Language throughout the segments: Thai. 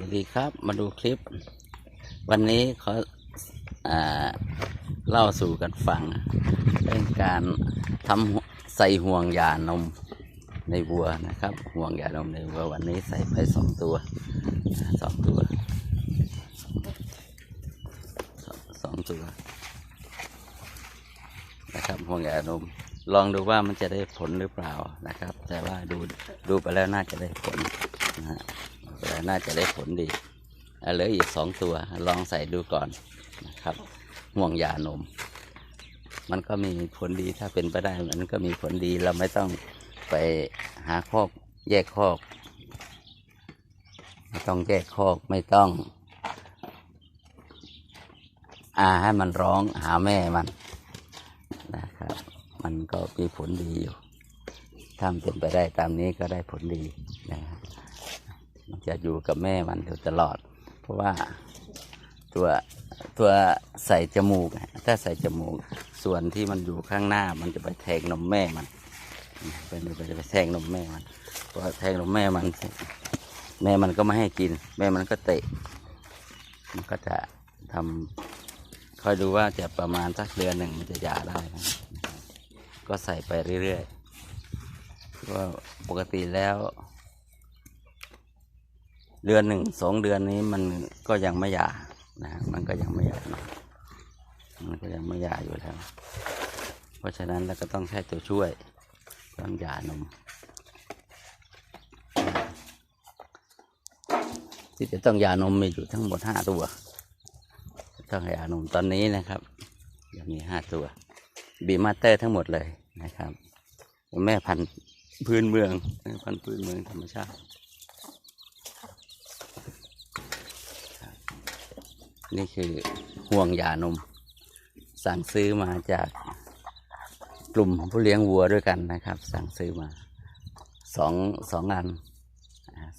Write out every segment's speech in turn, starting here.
สวัสดีครับมาดูคลิป วันนี้เขาเล่าสู่กันฟัง เรื่องการทำใส่ห่วงยานมในวัวนะครับ ห่วงยานมในวัววันนี้ใส่ไปสองตัวสองตัวสองตัวนะครับห่วงยานมลองดูว่ามันจะได้ผลหรือเปล่านะครับ แต่ว่าดูดูไปแล้วน่าจะได้ผลนะฮะ น่าจะได้ผลดีเหลืออีกสองตัวลองใส่ดูก่อนนะครับ ห่วงยานม มันก็มีผลดีถ้าเป็นไปได้มันก็มีผลดีเราไม่ต้องไปหาคอกแยกคอกไม่ต้องแยกคอกไม่ต้องอาให้มันร้องหาแม่มันนะครับ มันก็มีผลดีอยู่ถ้ามันเป็นไปได้ตามนี้ก็ได้ผลดีนะ จะอยู่กับแม่มันอยู่ตลอด เพราะว่าตัวตัวใส่จมูก ถ้าใส่จมูกส่วนที่มันอยู่ข้างหน้ามันจะไปแทงนมแม่มันเป็นไปไปแทงนมแม่มันพอแทงนมแม่มัน แม่มันก็ไม่ให้กิน แม่มันก็เตะ มันก็จะทำคอยดูว่าจะประมาณสักเดือนหนึ่งมันจะหย่าได้นะก็ใส่ไปเรื่อยๆก็ปกติแล้ว เดือนหนึ่งสองเดือนนี้มันก็ยังไม่หย่านะมันก็ยังไม่หย่านะมันก็ยังไม่หย่าอยู่แล้ว เพราะฉะนั้นเราก็ต้องใช้ตัวช่วยต้องหย่านม ที่จะต้องหย่านมมีอยู่ทั้งหมดห้าตัว ต้องหย่านมตอนนี้นะครับยังมีห้าตัว บีมาเตอร์ทั้งหมดเลยนะครับแม่พันธุ์พื้นเมืองพันธุ์พื้นเมืองธรรมชาติครับ นี่คือห่วงยานม สั่งซื้อมาจากกลุ่มผู้เลี้ยงวัวด้วยกันนะครับ สั่งซื้อมาสองสองอัน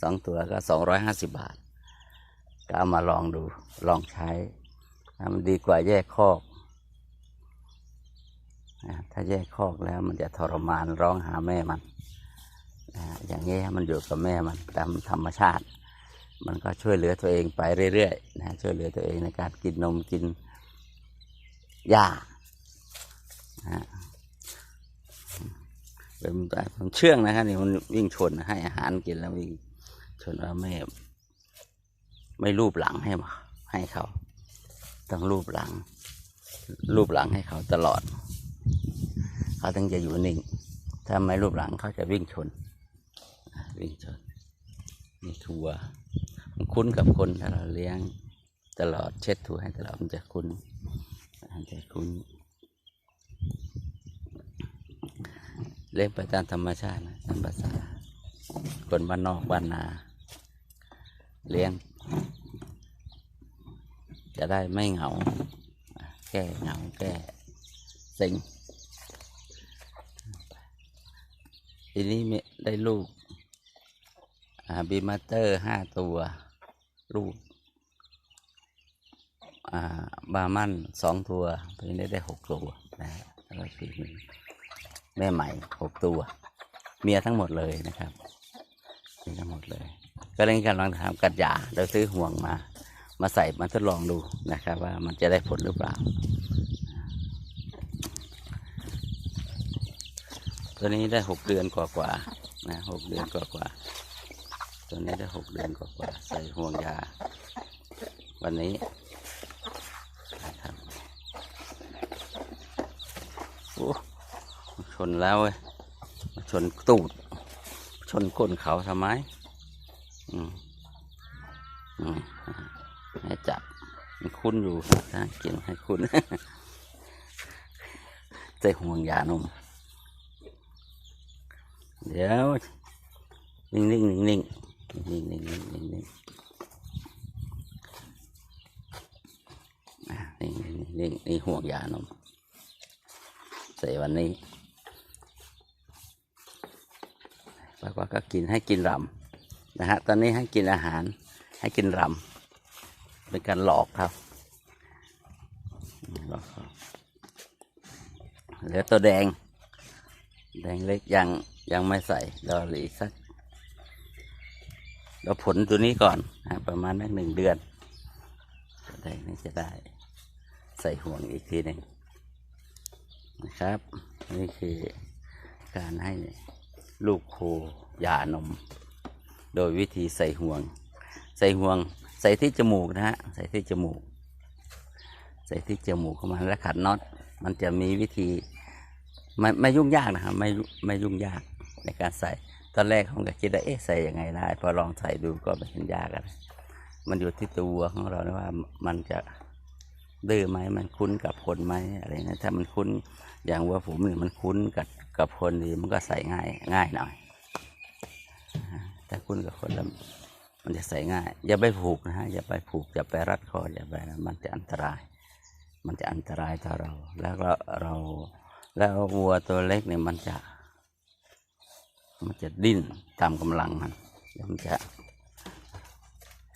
สองตัวก็สองร้อยห้าสิบบาท ก็เอามาลองดูลองใช้มันดีกว่าแยกคอกถ้าแยกคอกแล้วมันจะทรมานร้องหาแม่มัน อย่างนี้มันอยู่กับแม่มันตามธรรมชาติ มันก็ช่วยเหลือตัวเองไปเรื่อยๆนะช่วยเหลือตัวเองในการกินนมกินหญ้านะเป็นแบบผมเชื่องนะครับนี่มันวิ่งชนให้อาหารกินแล้ววิ่งชนแล้วไม่ไม่รูปหลังให้มาให้เขาต้องรูปหลัง รูปหลังให้เขาตลอด เขาถึงจะอยู่นิ่ง ถ้าไม่รูปหลังเขาจะวิ่งชน วิ่งชน นี่คือวัวมันคุ้นกับคนถ้าเราเลี้ยงตลอดเช็ดถูให้ตลอดมันจะคุ้นมันจะคุ้นเลี้ยงไปตามธรรมชาตินะตามภาษาคนบ้านนอกบ้านนา เลี้ยง จะได้ไม่เหงา แก้เหงาแก้เซ็งทีนี้มีได้ลูก บีมาเตอร์ห้าตัวลูกอ่าบามันสองตัวทีนี้ได้หกตัวนะแล้วก็คือมีแม่ใหม่หกตัว เมียทั้งหมดเลยนะครับมีทั้งหมดเลย ก็เลยกำลังทำกัดยาเราซื้อห่วงมา มาใส่มาทดลองดูนะครับ ว่ามันจะได้ผลหรือเปล่า ตัวนี้ได้หกเดือนกว่าๆนะหกเดือนกว่าๆ ตัวนี้ได้หกเดือนกว่าๆใส่ห่วงยา วันนี้โอ้ชนแล้วเว้ยชนตูด ชนก้นเขาทำไม อืมอืมให้จับมันคุ้นอยู่นะกินให้คุ้นใส่ห่วงยานมเดี๋ยว นิ่งนิ่งนิ่งนิ่ง นิ่งนิ่งนิ่งนิ่งนิ่งอ่นิ่นิ่นิ่งนี่ห่วงยานมใส่วันนี้ปากว่าก็กินให้กินรำนะฮะตอนนี้ให้กินอาหารให้กินรำเป็นการหลอกครับเขาเหลือตัวแดง แดงเล็กยังยังไม่ใส่รออีกสัก เราผลตัวนี้ก่อนประมาณนักหนึ่งเดือนได้นี่จะได้ ใส่ห่วงอีกทีหนึ่งนะครับ นี่คือการให้ลูกโคหย่านม โดยวิธีใส่ห่วง ใส่ห่วงใส่ที่จมูกนะฮะใส่ที่จมูก ใส่ที่จมูกเข้ามาแล้วขัดน็อตมันจะมีวิธีไม่ไม่ยุ่งยากนะครับไม่ไม่ยุ่งยากในการใส่ ตอนแรกผมก็คิดว่าเอ๊ะใส่ยังไงได้พอลองใส่ดูก็ไม่เห็นยากอะไรมันอยู่ที่ตัวของเรานะว่ามันจะดื้อไหมมันคุ้นกับคนไหมอะไรเงี้ยถ้ามันคุ้นอย่างวัวผมเนี่ยมันคุ้นกับกับคนดีมันก็ใส่ง่ายง่ายหน่อยถ้าคุ้นกับคนแล้วมันจะใส่ง่าย อย่าไปผูกนะฮะอย่าไปผูกอย่าไปรัดคออย่าไปนะมันจะอันตราย มันจะอันตรายต่อเรา แล้วก็เราแล้ววัวตัวเล็กเนี่ยมันจะ มันจะดิ้นตามกำลังมันแล้วมันจะ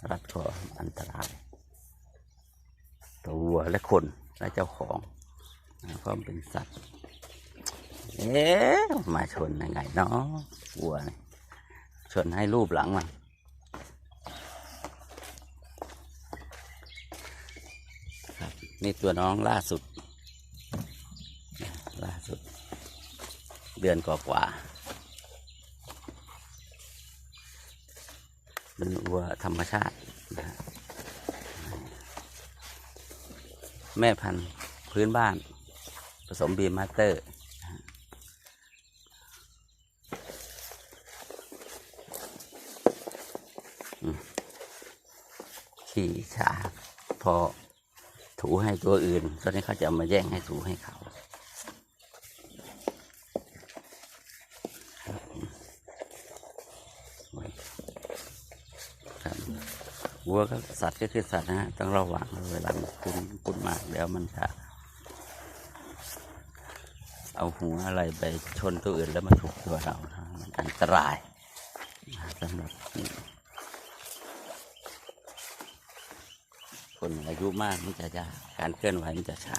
รัดคออันตรายตัววัวและคนและเจ้าของนะเพรามเป็นสัตว์ เอ๊ะมาชนยังไงเนาะวัวชนให้รูปหลังมันครับนี่ตัวน้องล่าสุด ล่าสุด เดือนกว่าๆ เป็นวัวธรรมชาตินะแม่พันธุ์พื้นบ้าน ผสมบีมาสเตอร์ ขี่ช้าพอถูให้ตัวอื่นตอนนี้เขาจะมาแย่งให้ถูให้เขา ครับ วัวก็สัตว์ก็คือสัตว์นะฮะต้องระวังเวลาคุ้นคุ้นมากเดี๋ยวมันจะเอาหัวอะไรไปชนตัวอื่นแล้วมาถูกตัวเรานะมันอันตรายสำหรับนี่คนอายุมากมันจะยากการเคลื่อนไหวมันจะช้า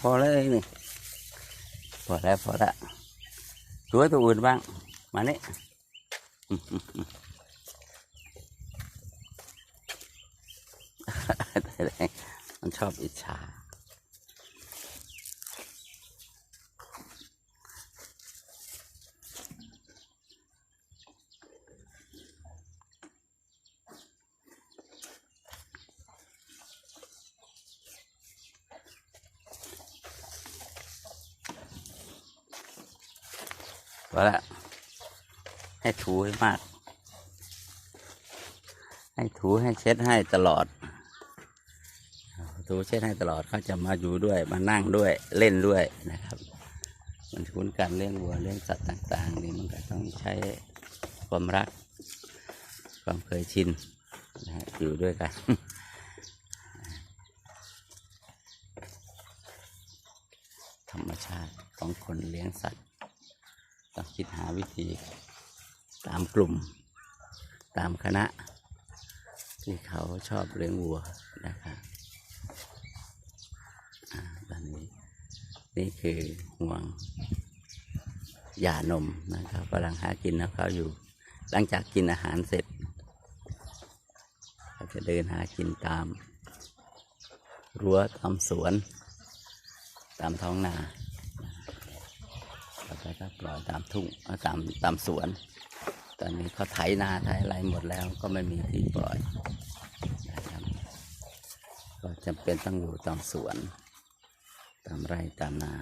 พอแล้วนี่ อแล้วพอล้วช่วยตัวอื่นบ้าง มานี่มันชอบอิจฉา พอแล้วให้ถูให้มาก ให้ถูให้เช็ดให้ตลอด ถูเช็ดให้ตลอดเขาจะมาอยู่ด้วย มานั่งด้วยเล่นด้วยนะครับ มันคุ้นกันเลี้ยงวัวเลี้ยงสัตว์ต่าง ๆ นี่มันก็ต้องใช้ความรัก ความเคยชินนะฮะอยู่ด้วยกันธรรมชาติของคนเลี้ยงสัตว์ ต้องคิดหาวิธีตามกลุ่ม ตามคณะ ที่เขาชอบเลี้ยงวัวนะครับอ่าตอนนี้นี่คือห่วงหย่านมนะครับกำลังหากินของเขาอยู่ หลังจากกินอาหารเสร็จเขาจะเดินหากินตามรั้วตามสวน ตามท้องนา ก็ปล่อยตามทุ่งตามตามสวน ตอนนี้เขาไถนาไถอะไรหมดแล้วก็ไม่มีที่ปล่อยนะครับก็จำเป็นต้องอยู่ตามสวน ตามไร่ตามนา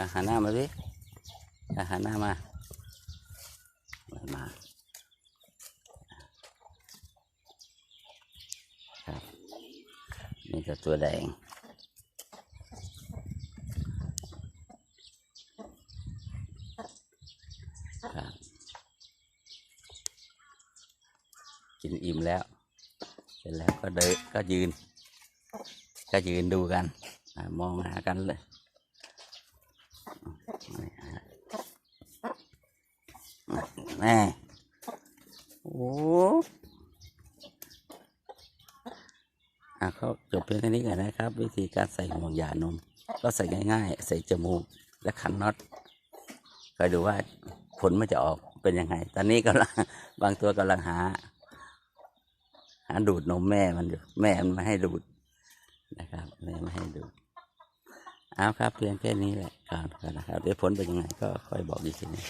อาหารหน้ามาสิอาหารหน้ามาม่มาครับนี่ก็ตัวแดงครับกินอิ่มแล้ว เสร็จแล้วก็เดินก็ยืน ก็ยืนดูกัน มองหากันเลยแม่โอ้อะก็จบเพียงแค่นี้ก่อนนะครับ วิธีการใส่ห่วงยานม ก็ใส่ง่าย ๆ ใส่จมูกและขันน็อตคอยดูว่าผลมันจะออกเป็นยังไง ตอนนี้กำลังบางตัวกำลังหา หาดูดนมแม่มันอยู่ แม่มันไม่ให้ดูดนะครับ แม่ไม่ให้ดูด เอาครับเพียงแค่นี้แหละครับนะครับเดี๋ยวผลเป็นยังไงก็ค่อยบอกอีกทีนึง